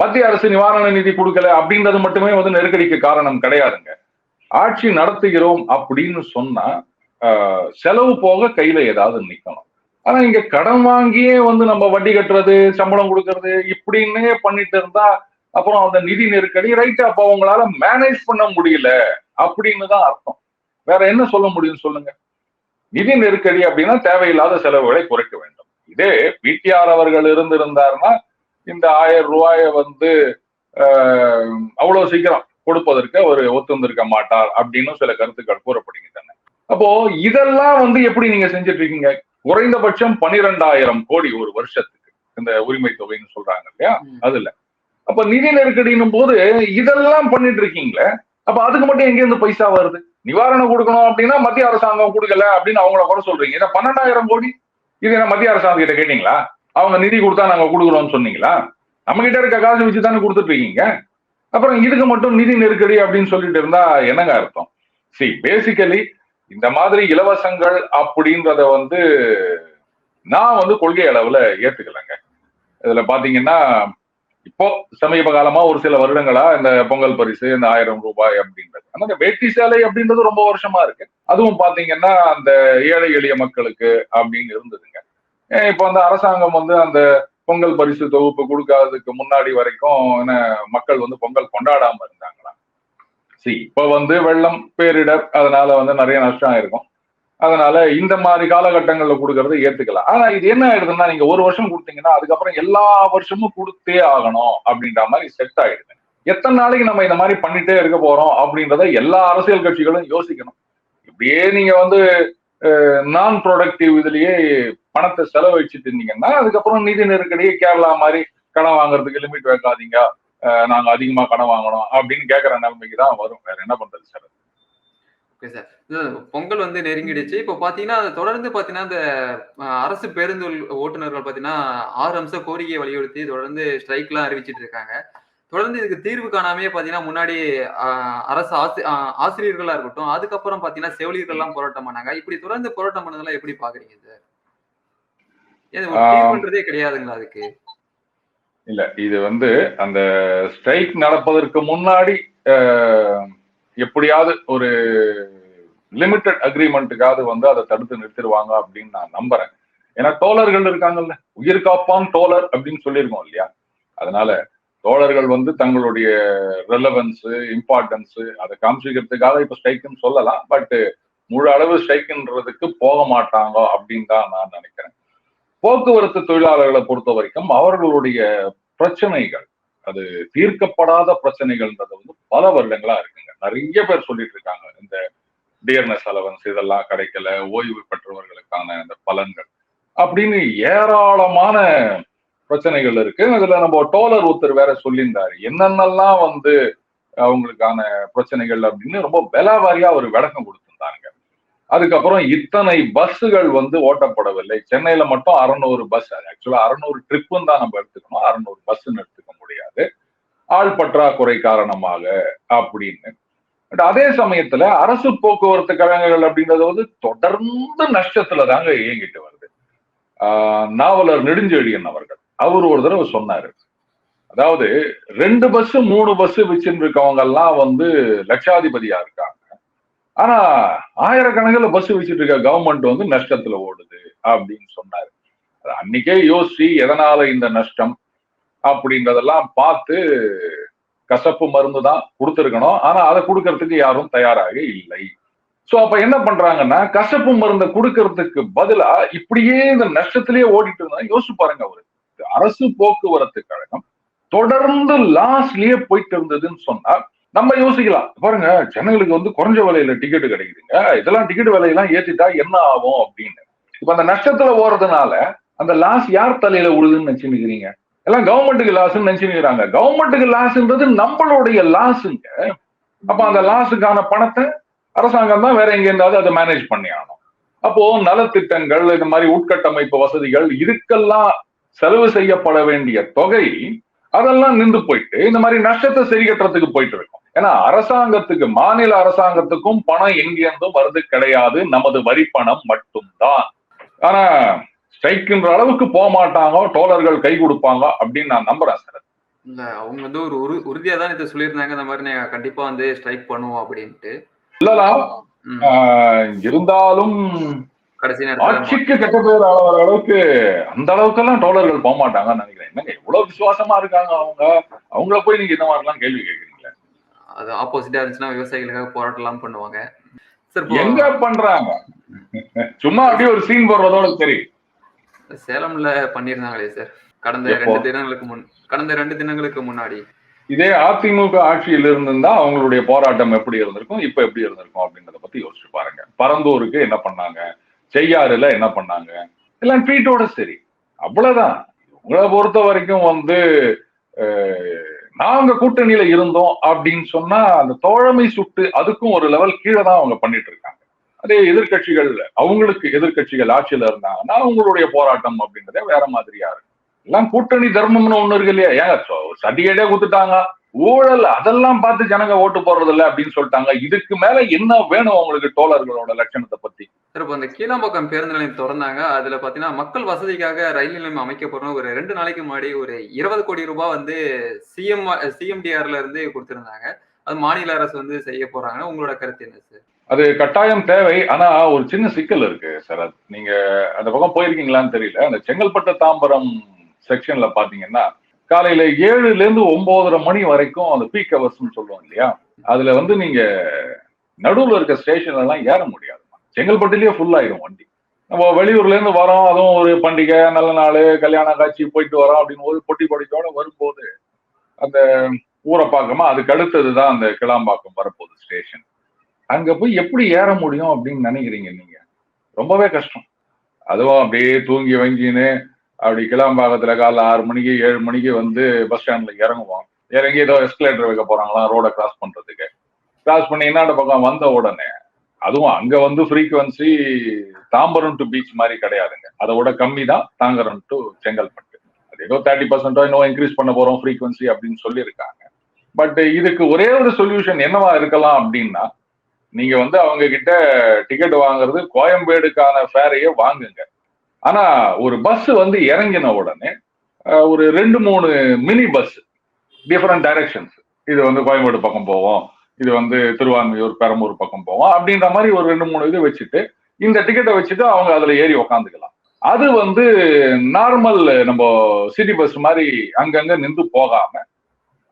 மத்திய அரசு நிவாரண நிதி கொடுக்கல அப்படின்றது மட்டுமே வந்து நெருக்கடிக்கு காரணம் கிடையாதுங்க. ஆட்சி நடத்துகிறோம் அப்படின்னு சொன்னா ஆஹ், செலவு போக கையில ஏதாவது நிக்கணும். ஆனா இங்க கடன் வாங்கியே வந்து நம்ம வட்டி கட்டுறது சம்பளம் கொடுக்கறது இப்படின்னே பண்ணிட்டு இருந்தா அப்புறம் அந்த நிதி நெருக்கடி ரைட் அப்ப அவங்களால மேனேஜ் பண்ண முடியல அப்படின்னு தான் அர்த்தம். வேற என்ன சொல்ல முடியும் சொல்லுங்க. நிதி நெருக்கடி அப்படின்னா தேவையில்லாத செலவுகளை குறைக்க வேண்டும். இதே பிடிஆர் அவர்கள் இருந்திருந்தாருன்னா இந்த ஆயிரம் ரூபாய வந்து அவ்வளவு சீக்கிரம் கொடுப்பதற்கு அவர் ஒத்துந்திருக்க மாட்டார் அப்படின்னு சில கருத்துக்கள் கூறப்படுகின்றன. அப்போ இதெல்லாம் வந்து எப்படி நீங்க செஞ்சுட்டு இருக்கீங்க குறைந்தபட்சம் பனிரெண்டாயிரம் கோடி ஒரு வருஷத்துக்கு இந்த உரிமை தொகைன்னு சொல்றாங்க இல்லையா. அதுல. அப்ப நிதி நெருக்கடினும் போது இதெல்லாம் பண்ணிட்டு இருக்கீங்களே அப்ப அதுக்கு மட்டும் எங்க இருந்து பைசா வருது? நிவாரணம் கொடுக்கணும் அப்படின்னா மத்திய அரசாங்கம் கொடுக்கல அப்படின்னு அவங்கள கூட சொல்றீங்க. இதை பன்னெண்டாயிரம் கோடி? இது என்ன மத்திய அரசாங்கம் கிட்ட கேட்டீங்களா? அவங்க நிதி கொடுத்தா நாங்க கொடுக்குறோம்னு சொன்னீங்களா? நம்ம கிட்ட இருக்க காசு வச்சு தானே கொடுத்துட்டு இருக்கீங்க அப்புறம் இதுக்கு மட்டும் நிதி நெருக்கடி அப்படின்னு சொல்லிட்டு இருந்தா என்னங்க அர்த்தம்? சி பேசிக்கலி இந்த மாதிரி இலவசங்கள் அப்படின்றத வந்து நான் வந்து கொள்கை அளவுல ஏத்துக்கலைங்க. இதுல பாத்தீங்கன்னா இப்போ சமீப காலமா ஒரு சில வருடங்களா இந்த பொங்கல் பரிசு இந்த ஆயிரம் ரூபாய் அப்படின்றது. ஆனா இந்த வேட்டி சேலை அப்படின்றது ரொம்ப வருஷமா இருக்கு. அதுவும் பாத்தீங்கன்னா அந்த ஏழை எளிய மக்களுக்கு அப்படின்னு இருந்ததுங்க. இப்போ அந்த அரசாங்கம் வந்து அந்த பொங்கல் பரிசு தொகுப்பு கொடுக்காததுக்கு முன்னாடி வரைக்கும் என்ன மக்கள் வந்து பொங்கல் கொண்டாடாம இருந்தாங்களா சரி இப்ப வந்து வெள்ளம் பேரிடர் அதனால வந்து நிறைய நஷ்டம் ஆயிருக்கும் அதனால இந்த மாதிரி காலகட்டங்கள்ல கொடுக்கறத ஏத்துக்கலாம். ஆனா இது என்ன ஆயிடுதுன்னா நீங்க ஒரு வருஷம் கொடுத்தீங்கன்னா அதுக்கப்புறம் எல்லா வருஷமும் கொடுத்தே ஆகணும் அப்படின்ற மாதிரி செட் ஆயிடுது. எத்தனை நாளைக்கு நம்ம இந்த மாதிரி பண்ணிட்டே இருக்க போறோம் அப்படின்றத எல்லா அரசியல் கட்சிகளும் யோசிக்கணும். இப்படியே நீங்க வந்து நான் ப்ரொடக்டிவ் இதுலயே பணத்தை செலவழிச்சிட்டு இருந்தீங்கன்னா அதுக்கப்புறம் நிதி நெருக்கடியே கேரளா மாதிரி கடன் வாங்குறதுக்கு லிமிட் வைக்காதீங்க. அஹ் நாங்க அதிகமா கடன் வாங்கணும் அப்படின்னு கேட்கற நிலைமைக்கு தான் வரும். வேற என்ன பண்றது சார்? ஓகே சார் பொங்கல் வந்து நெருங்கிடுச்சு. இப்போ பாத்தீங்கன்னா தொடர்ந்து பாத்தீங்கன்னா இந்த அரசு பேருந்து ஓட்டுநர்கள் பாத்தீங்கன்னா ஆறு அம்ச கோரிக்கையை வலியுறுத்தி தொடர்ந்து ஸ்ட்ரைக் எல்லாம் அறிவிச்சிட்டு இருக்காங்க. தொடர்ந்து இதுக்கு தீர்வு காணாமே பாத்தீங்கன்னா முன்னாடி அரசு ஆசி ஆசிரியர்களா இருக்கட்டும் அதுக்கப்புறம் பாத்தீங்கன்னா செவிலியர்கள்லாம் போராட்டம் பண்ணாங்க. இப்படி தொடர்ந்து போராட்டம் பண்ணதெல்லாம் எப்படி பாக்குறீங்க சார். தீர்வுன்றதே கிடையாதுங்களா அதுக்கு? இல்ல இது வந்து அந்த ஸ்ட்ரைக் நடப்பதற்கு முன்னாடி எப்படியாவது ஒரு லிமிட்டட் அக்ரிமெண்ட்டுக்காவது வந்து அதை தடுத்து நிறுத்திடுவாங்க அப்படின்னு நான் நம்புறேன். ஏன்னா தோழர்கள் இருக்காங்கல்ல உயிர் காப்பான் தோழர் அப்படின்னு சொல்லியிருக்கோம் இல்லையா? அதனால தோழர்கள் வந்து தங்களுடைய ரெலவன்ஸ் இம்பார்ட்டன்ஸ் அதை காமிச்சிக்கிறதுக்காக இப்ப ஸ்ட்ரைக்குன்னு சொல்லலாம். பட் முழு அளவு ஸ்ட்ரைக்குன்றதுக்கு போக மாட்டாங்க அப்படின்னு தான் நான் நினைக்கிறேன். போக்குவரத்து தொழிலாளர்களை பொறுத்த வரைக்கும் அவர்களுடைய பிரச்சனைகள் அது தீர்க்கப்படாத பிரச்சனைகள்ன்றது வந்து பல வருடங்களா இருக்குங்க. நிறைய பேர் சொல்லிட்டு இருக்காங்க. இந்த டியர்னஸ் அலவன்ஸ் இதெல்லாம் கிடைக்கல ஓய்வு பெற்றவர்களுக்கான அந்த பலன்கள் அப்படின்னு ஏராளமான பிரச்சனைகள் இருக்கு. அதுல நம்ம டோலர் ஒருத்தர் வேற சொல்லியிருந்தாரு. என்னென்னலாம் வந்து அவங்களுக்கான பிரச்சனைகள் அப்படின்னு ரொம்ப விலாவாரியா ஒரு விளக்கம் கொடுத்திருந்தாங்க. அதுக்கப்புறம் இத்தனை பஸ்ஸுகள் வந்து ஓட்டப்படவில்லை. சென்னையில மட்டும் அறநூறு பஸ். ஆக்சுவலா அறநூறு ட்ரிப்புன்னு தான் நம்ம எடுத்துக்கணும். அறநூறு பஸ்ன்னு எடுத்துக்க முடியாது. ஆள் பற்றாக்குறை காரணமாக அப்படின்னு. பட் அதே சமயத்துல அரசு போக்குவரத்து கழகங்கள் அப்படின்றது வந்து தொடர்ந்து நஷ்டத்துல தாங்க இயங்கிட்டு வருது. ஆஹ் நாவலர் நெடுஞ்செழியன் அவர்கள். அவர் ஒரு தடவை சொன்னாரு. அதாவது ரெண்டு பஸ் மூணு பஸ் வச்சுட்டு இருக்கவங்க எல்லாம் வந்து லட்சாதிபதியா இருக்காங்க. ஆனா ஆயிரக்கணக்கில் பஸ் வச்சுட்டு இருக்க கவர்மெண்ட் வந்து நஷ்டத்துல ஓடுது அப்படின்னு சொன்னாரு. அன்னைக்கே யோசிச்சு எதனால இந்த நஷ்டம் அப்படின்றதெல்லாம் பார்த்து கசப்பு மருந்து தான் கொடுத்துருக்கணும். ஆனா அதை கொடுக்கறதுக்கு யாரும் தயாராக இல்லை. சோ அப்ப என்ன பண்றாங்கன்னா கசப்பு மருந்தை கொடுக்கறதுக்கு பதிலா இப்படியே இந்த நஷ்டத்திலேயே ஓடிட்டு இருந்தா யோசிச்சு பாருங்க அவரு. அரசு போக்குவரத்து கழகம் தொடர்ந்து லாஸ்லயே போயிட்டு இருந்ததுன்னு சொன்னா நம்ம யோசிக்கலாம். பாருங்க ஜனங்களுக்கு வந்து குறைஞ்ச விலையில டிக்கெட் கிடைக்குதுங்க. இதெல்லாம் டிக்கெட் விலையெல்லாம் ஏத்திட்டா என்ன ஆகும் அப்படின்னு. இப்ப அந்த நஷ்டத்துல ஓறதுனால அந்த லாஸ் யார் தலையில விழுதுன்னு நினைச்சுக்கிறீங்க எல்லாம் கவர்மெண்ட்டுக்கு லாஸ்ன்னு நினைச்சுக்கிறாங்க கவர்மெண்ட்டுக்கு லாஸ்ன்றது நம்மளுடைய லாஸுங்க அப்ப அந்த லாஸுக்கான பணத்தை அரசாங்கம் தான் வேற எங்க இருந்தாவது அதை மேனேஜ் பண்ணி ஆகணும். அப்போ நலத்திட்டங்கள் இந்த மாதிரி உட்கட்டமைப்பு வசதிகள் இதுக்கெல்லாம் செலவு செய்யப்பட வேண்டிய தொகை அதெல்லாம் நின்று போயிட்டு இந்த மாதிரி நஷ்டத்தை சரி கட்டுறதுக்கு போயிட்டு இருக்கும். ஏன்னா அரசாங்கத்துக்கு மாநில அரசாங்கத்துக்கும் பணம் எங்கிருந்தும் வருது கிடையாது. நமது வரி பணம் மட்டும்தான். ஆனா ஸ்ட்ரைக்குன்ற அளவுக்கு போக மாட்டாங்க. டோலர்கள் கை கொடுப்பாங்க அப்படின்னு நான் நம்புறேன் சார். இல்ல அவங்க வந்து ஒரு உறு உறுதியா தான் இதை சொல்லியிருந்தாங்க. இந்த மாதிரி கண்டிப்பா வந்து ஸ்ட்ரைக் பண்ணுவோம் அப்படின்ட்டு. சொல்லலாம் ம். ஆஹ் இருந்தாலும் கடைசி நேரத்துல ஆட்சிக்கு கெட்ட பேர் ஆகிற அளவுக்கு அந்த அளவுக்கெல்லாம் டோலர்கள் போக மாட்டாங்கன்னு நினைக்கிறேன். என்னங்க எவ்வளவு விசுவாசமா இருக்காங்க அவங்க? அவங்கள போய் நீங்க இந்த மாதிரிலாம் கேள்வி கேட்குறீங்களே? அது ஆப்போசிட்டா இருந்துச்சுன்னா விவசாயிகளுக்காக போராட்டம்லாம் பண்ணுவாங்க. சார் எங்க பண்றாங்க? சும்மா அப்படியே ஒரு சீன் போடுறதோட சரி. சேலம்ல பண்ணியிருந்தாங்களே சார் கடந்த? ரெண்டு தினங்களுக்கு முன் கடந்த ரெண்டு தினங்களுக்கு முன்னாடி. இதே அதிமுக ஆட்சியில் இருந்திருந்தா அவங்களுடைய போராட்டம் எப்படி இருந்திருக்கும் இப்ப எப்படி இருந்திருக்கும் அப்படின்றத பத்தி யோசிச்சு பாருங்க. பரந்தூருக்கு என்ன பண்ணாங்க? செய்யாறுல என்ன பண்ணாங்க? எல்லாம் ட்வீட்டோட சரி. அவ்வளவுதான். உங்களை பொறுத்த வரைக்கும் வந்து நாங்க கூட்டணியில இருந்தோம் அப்படின்னு சொன்னா அந்த தோழமை சுட்டு அதுக்கும் ஒரு லெவல் கீழே தான் அவங்க பண்ணிட்டு இருக்காங்க. அதே எதிர்கட்சிகள் அவங்களுக்கு எதிர்க்கட்சிகள் ஆட்சியில இருந்தாங்கன்னா அவங்களுடைய போராட்டம் அப்படின்றதே வேற மாதிரியா இருக்கும். எல்லாம் கூட்டணி தர்மம்னு ஒண்ணு இருக்கு இல்லையா? ஏங்க சர்டிஃபிகேட்டே கொடுத்துட்டாங்க. ஊழல் அதெல்லாம் பார்த்து ஜனங்க ஓட்டு போடுறது இல்ல அப்படின்னு சொல்லிட்டாங்க. இதுக்கு மேல என்ன வேணும் அவங்களுக்கு தோழர்களோட லட்சணத்தை பத்தி? சார் இப்போ அந்த கீழாம்பாக்கம் பேருந்து நிலையம் திறந்தாங்க. அதுல பாத்தீங்கன்னா மக்கள் வசதிக்காக ரயில் நிலையம் அமைக்கப்படும். ஒரு ரெண்டு நாளைக்கு முன்னாடி ஒரு இருபது கோடி ரூபாய் வந்து சிஎம் சிஎம்டிஆர்ல இருந்து கொடுத்திருந்தாங்க. அது மாநில அரசு வந்து செய்ய போறாங்க. உங்களோட கருத்து என்ன சார்? அது கட்டாயம் தேவை. ஆனா ஒரு சின்ன சிக்கல் இருக்கு சார். அது நீங்க அந்த பக்கம் போயிருக்கீங்களான்னு தெரியல. அந்த செங்கல்பட்டு தாம்பரம் செக்ஷன்ல பாத்தீங்கன்னா காலையில ஏழுல இருந்து ஒன்பதரை மணி வரைக்கும் அந்த பீக் ஹவர்ஸ்னு சொல்லுவோம் இல்லையா? அதுல வந்து நீங்க நடுவுல இருக்க ஸ்டேஷன்ல எல்லாம் ஏற முடியாது. செங்கல்பட்டுலயே ஃபுல் ஆயிடும் வண்டி. நம்ம வெளியூர்ல இருந்து வரோம். அதுவும் ஒரு பண்டிகை நல்ல நாள் கல்யாண காட்சி போயிட்டு வரோம் அப்படின்னு போது பொட்டி பொடிக்கோட வரும்போது அந்த ஊரை பார்க்கமா அதுக்கு அடுத்தது தான் அந்த கிளாம்பாக்கம் வரப்போகுது ஸ்டேஷன் அங்க போய் எப்படி ஏற முடியும் அப்படின்னு நினைக்கிறீங்க நீங்க? ரொம்பவே கஷ்டம். அதுவும் அப்படியே தூங்கி வங்கின்னு அப்படி கிளாம்பாக்கத்துல காலைல ஆறு மணிக்கு ஏழு மணிக்கு வந்து பஸ் ஸ்டாண்ட்ல இறங்குவோம். இறங்கி ஏதோ எஸ்கலேட்டர் வைக்க போறாங்களா ரோடை கிராஸ் பண்றதுக்கு. கிராஸ் பண்ணி என்னோட பக்கம் வந்த உடனே அதுவும் அங்க வந்து ஃப்ரீக்குவன்சி தாம்பரம் டு பீச் மாதிரி கிடையாதுங்க. அதை விட கம்மி தான் தாங்கரம் டு செங்கல்பட்டு. அது ஏதோ தேர்ட்டி பர்சன்டோ இன்னும் இன்க்ரீஸ் பண்ண போறோம் ஃப்ரீக்குவன்சி அப்படின்னு சொல்லியிருக்காங்க. பட் இதுக்கு ஒரே ஒரு சொல்யூஷன் என்னவா இருக்கலாம் அப்படின்னா நீங்க வந்து அவங்க கிட்ட டிக்கெட் வாங்குறது கோயம்பேடுக்கான ஃபேரையே வாங்குங்க. ஆனா ஒரு பஸ் வந்து இறங்கின உடனே ஒரு ரெண்டு மூணு மினி பஸ் டிஃப்ரெண்ட் டைரக்ஷன்ஸ் இது வந்து கோயம்பேடு பக்கம் போவோம் இது வந்து திருவான்மையூர் பெரம்பூர் பக்கம் போவோம் அப்படின்ற மாதிரி ஒரு ரெண்டு மூணு இது வச்சுட்டு இந்த டிக்கெட்டை வச்சுட்டு அவங்க அதுல ஏறி உக்காந்துக்கலாம். அது வந்து நார்மல் நம்ம சிட்டி பஸ் மாதிரி அங்கங்க நின்று போகாம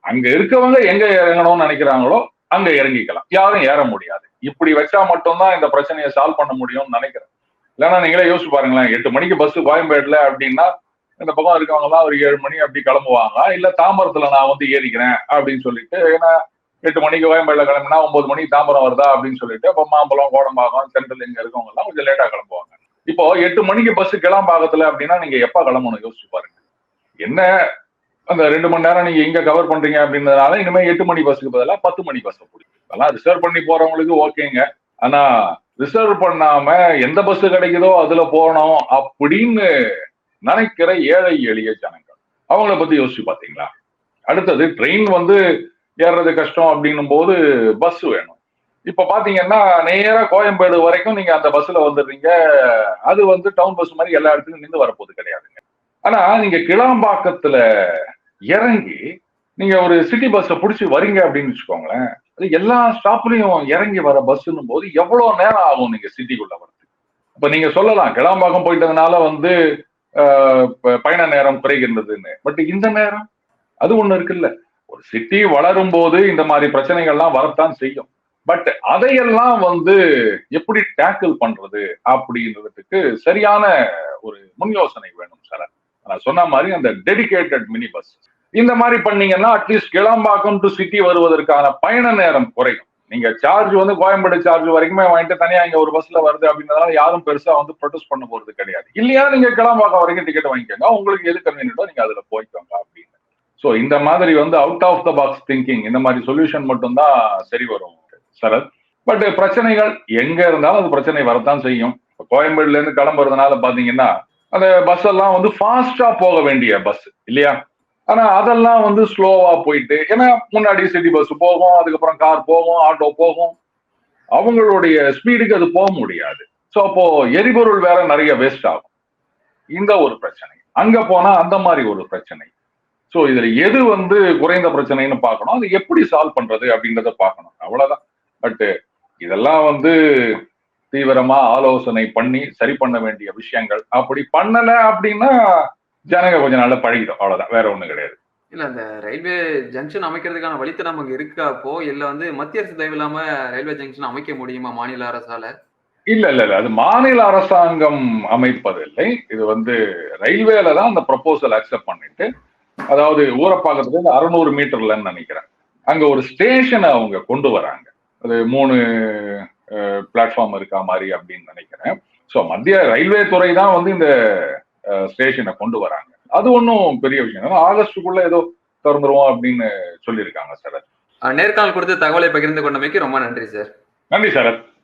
அங்க இருக்கவங்க எங்க இறங்கணும்னு நினைக்கிறாங்களோ அங்க இறங்கிக்கலாம். யாரும் ஏற முடியாது. இப்படி வச்சா மட்டும்தான் இந்த பிரச்சனையை சால்வ் பண்ண முடியும்னு நினைக்கிறேன். இல்லைன்னா நீங்களே யோசிச்சு பாருங்களேன் எட்டு மணிக்கு பஸ் கோயம்பேடுல அப்படின்னா இந்த பக்கம் இருக்கவங்கலாம் ஒரு ஏழு மணி அப்படி கிளம்புவாங்க. இல்ல தாம்பரத்துல நான் வந்து ஏறிக்கிறேன் அப்படின்னு சொல்லிட்டு ஏன்னா எட்டு மணிக்கு கோயம்பேடுல கிளம்பினா ஒன்பது மணிக்கு தாம்பரம் வருதா அப்படின்னு சொல்லிட்டு அப்போ மாம்பழம் கோடம்பாக்கம் சென்ட்ரல் இங்க இருக்கவங்க எல்லாம் கொஞ்சம் லேட்டா கிளம்புவாங்க. இப்போ எட்டு மணிக்கு பஸ் கிளம்பாக்கத்துல அப்படின்னா நீங்க எப்ப கிளம்பணும் யோசிச்சு பாருங்க. என்ன அந்த ரெண்டு மணி நேரம் நீங்க எங்க கவர் பண்றீங்க அப்படின்றதுனால இனிமே எட்டு மணி பஸ்ஸுக்கு பதிலாக பத்து மணி பஸ் பிடிக்கும். அதெல்லாம் ரிசர்வ் பண்ணி போறவங்களுக்கு ஓகேங்க ஆனா ரிசர்வ் பண்ணாம எந்த பஸ் கிடைக்குதோ அதுல போகணும் அப்படின்னு நினைக்கிற ஏழை எளிய ஜனங்கள். அவங்கள பத்தி யோசிச்சு பாத்தீங்களா? அடுத்தது ட்ரெயின் வந்து ஏறுறது கஷ்டம் அப்படின்னும் போது பஸ் வேணும். இப்ப பாத்தீங்கன்னா நேரா கோயம்பேடு வரைக்கும் நீங்க அந்த பஸ்ல வந்துடுறீங்க. அது வந்து டவுன் பஸ் மாதிரி எல்லா இடத்துக்கும் நின்று வரப்போது கிடையாதுங்க. ஆனா நீங்க கிளாம்பாக்கத்துல இறங்கி நீங்க ஒரு சிட்டி பஸ்ஸை பிடிச்சி வரீங்க அப்படின்னு வச்சுக்கோங்களேன். எல்லா ஸ்டாப்லயும் இறங்கி வர பஸ்ஸுன்னும் போது எவ்வளவு நேரம் ஆகும் நீங்க சிட்டிக்குள்ள வரது இப்ப நீங்க சொல்லலாம் கிளாம்பாக்கம் போயிட்டதுனால வந்து பயண நேரம் குறைகின்றதுன்னு. பட் இந்த நேரம் அது ஒண்ணு இருக்குல்ல. ஒரு சிட்டி வளரும் போது இந்த மாதிரி பிரச்சனைகள்லாம் வரத்தான் செய்யும். பட் அதையெல்லாம் வந்து எப்படி டேக்கிள் பண்றது அப்படின்றதுக்கு சரியான ஒரு முன் யோசனை வேணும் சார். நான் சொன்ன மாதிரி அந்த டெடிகேட்டட் மினி பஸ். இந்த மாதிரி பண்ணீங்கன்னா அட்லீஸ்ட் கிளம்பாக்கம் டு சிட்டி வருவதற்கான பயண நேரம் குறையும். நீங்க சார்ஜ் வந்து கோயம்பேடு சார்ஜ் வரைக்குமே வாங்கிட்டு தனியா இங்க ஒரு பஸ்ல வருது அப்படின்றதால யாரும் பெருசா வந்து ப்ரொடெஸ்ட் பண்ண போறது கிடையாது. இல்லையா நீங்க கிளம்பாக்கம் வரைக்கும் டிக்கெட் வாங்கிக்கோங்க. உங்களுக்கு எது கன்வீனியன்டோ நீங்க அதுல போய்க்கோங்க அப்படின்னு. ஸோ இந்த மாதிரி வந்து out of the box thinking இந்த மாதிரி சொல்யூஷன் மட்டும்தான் சரி வரும் சரத். பட் பிரச்சனைகள் எங்க இருந்தாலும் அது பிரச்சனை வரத்தான் செய்யும். கோயம்பேடுல இருந்து கிளம்புறதுனால பாத்தீங்கன்னா அந்த பஸ் எல்லாம் வந்து ஃபாஸ்டா போக வேண்டிய பஸ் இல்லையா? ஆனா அதெல்லாம் வந்து ஸ்லோவா போயிட்டு ஏன்னா முன்னாடி சிட்டி பஸ் போகும் அதுக்கப்புறம் கார் போகும் ஆட்டோ போகும். அவங்களுடைய ஸ்பீடுக்கு அது போக முடியாது. ஸோ அப்போ எரிபொருள் வேற நிறைய வேஸ்ட் ஆகும். இந்த ஒரு பிரச்சனை. அங்க போனா அந்த மாதிரி ஒரு பிரச்சனை. ஸோ இதுல எது வந்து குறைந்த பிரச்சனைன்னு பார்க்கணும். அது எப்படி சால்வ் பண்றது அப்படின்றத பார்க்கணும். அவ்வளவுதான். பட் இதெல்லாம் வந்து தீவிரமா ஆலோசனை பண்ணி சரி பண்ண வேண்டிய விஷயங்கள். அப்படி பண்ணல அப்படின்னா ஜனங்க கொஞ்ச நாள்ல பழகிடும் அவ்வளவுதான். வேற ஒண்ணும் கிடையாது. இல்ல அந்த ரயில்வே ஜங்ஷன் அமைக்கிறதுக்கான வழித்தடம் நமக்கு இருக்கா அப்போ? இல்ல வந்து மத்திய அரசு தயவு இல்லாம ரயில்வே ஜங்ஷன் அமைக்க முடியுமா மாநில அரசால? இல்ல இல்ல இல்ல. அது மாநில அரசாங்கம் அமைப்பதில்லை. இது வந்து ரயில்வேல தான் அந்த ப்ரொபோசல் அக்செப்ட் பண்ணிட்டு அதாவது ஊரப்பாக்கத்துல இருந்து அறுநூறு மீட்டர்லன்னு நினைக்கிறேன். அங்க ஒரு ஸ்டேஷனை அவங்க கொண்டு வராங்க. அது மூணு பிளாட்ஃபார்ம் இருக்கா மாதிரி அப்படின்னு நினைக்கிறேன். ஸோ மத்திய ரயில்வே துறை தான் வந்து இந்த ஸ்டேஷனை கொண்டு வராங்க. அது ஒன்றும் பெரிய விஷயம். ஆகஸ்டுக்குள்ள ஏதோ திறந்துருவோம் அப்படின்னு சொல்லியிருக்காங்க சார். நேர்காணல் கொடுத்து தகவலை பகிர்ந்து கொண்டமைக்கு ரொம்ப நன்றி சார். நன்றி சரத்